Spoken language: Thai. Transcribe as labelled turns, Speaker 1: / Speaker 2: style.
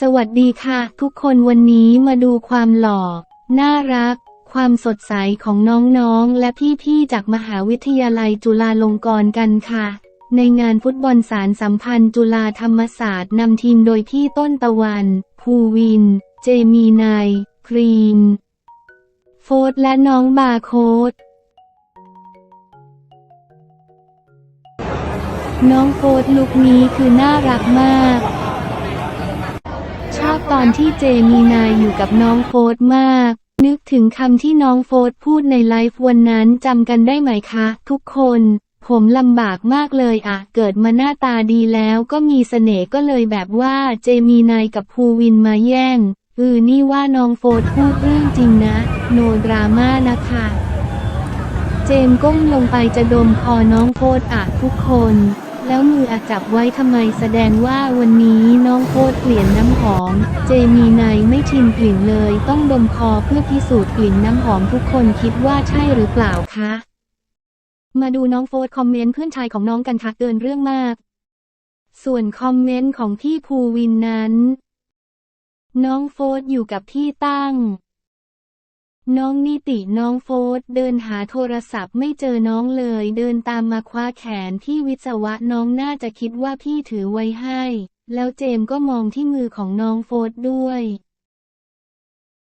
Speaker 1: สวัสดีค่ะ ทุกคนวันนี้มาดูความหล่อ น่ารัก ความสดใสของน้องๆ และพี่ๆ จากมหาวิทยาลัยจุฬาลงกรณ์กันค่ะ ในงานฟุตบอลสารสัมพันธ์จุฬาธรรมศาสตร์นำทีมโดยพี่ต้นตะวัน ภูวิน เจมีนายครีม โฟร์และน้องบาโคดน้องโฟร์ลุคนี้คือน่ารักมาก ตอนที่เจมีนายอยู่กับน้องโฟร์มาก นึกถึงคำที่น้องโฟร์พูดในไลฟ์วันนั้นจำกันได้ไหมคะ ทุกคน ผมลำบากมากเลยอะเกิดมาหน้าตาดีแล้วก็มีเสน่ห์ก็เลยแบบว่าเจมีนายกับภูวินมาแย่งเออนี่ว่าน้องโฟร์พูดเรื่องจริงนะ โนดราม่านะคะ เจมก้มลงไปจะดมคอน้องโฟดอะทุกคน แล้วมืออะจับไว้ทำไมแสดงว่าวันนี้น้องโฟดเปลี่ยนน้ำหอม เจมีนายไม่ชินกลิ่นเลย ต้องดมคอเพื่อพิสูจน์กลิ่นน้ำหอมทุกคนคิดว่าใช่หรือเปล่าคะ มาดูน้องโฟดคอมเมนต์เพื่อนชายของน้องกันค่ะเกินเรื่องมาก ส่วนคอมเมนต์ของพี่ภูวินนั้น น้องโฟดอยู่กับพี่ตั้ง น้องนิติน้องโฟสเดินหาโทรศัพท์ไม่เจอน้องเลย เดินตามมาคว้าแขนที่วิศวะน้องน่าจะคิดว่าพี่ถือไว้ให้ แล้วเจมก็มองที่มือของน้องโฟสด้วย